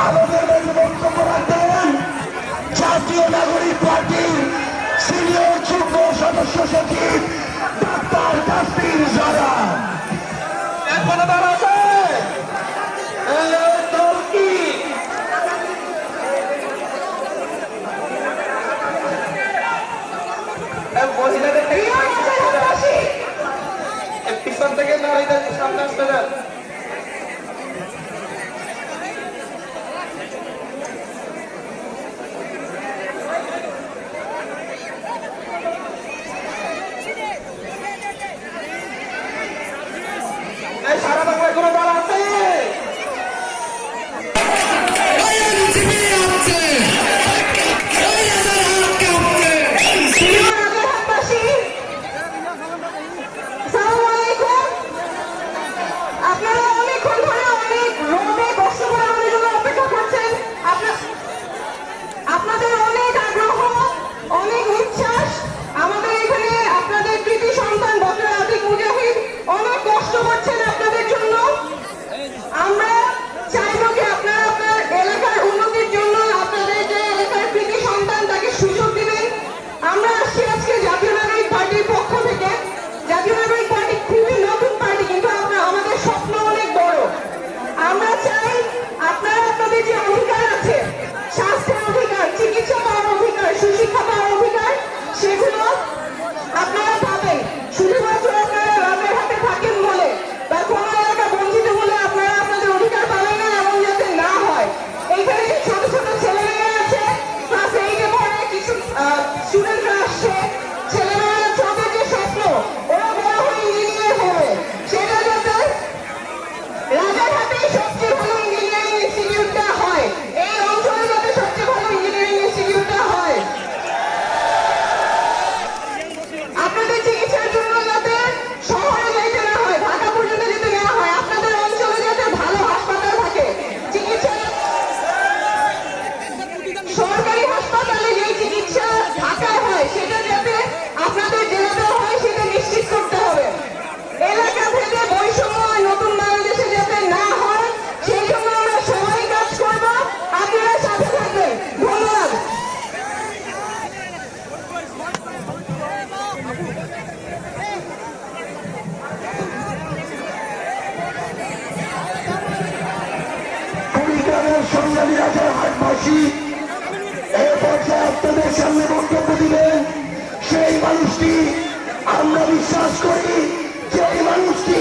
আমাদের এই বক্তব্য রাখতে জাতীয় নাগরিক পার্টির সিনিয়র যুগ্ম সদস্য সচিব ডাক্তার কাশ্মীর জারা এখানে মহিলাদের পিছন থেকে নারীদের সামনে আসতে কষ্ট করছে। করছি এ পর্যায়ে আপনাদের সামনে বক্তব্য দিবেন সেই মানুষটি। আমরা বিশ্বাস করি যে মানুষটি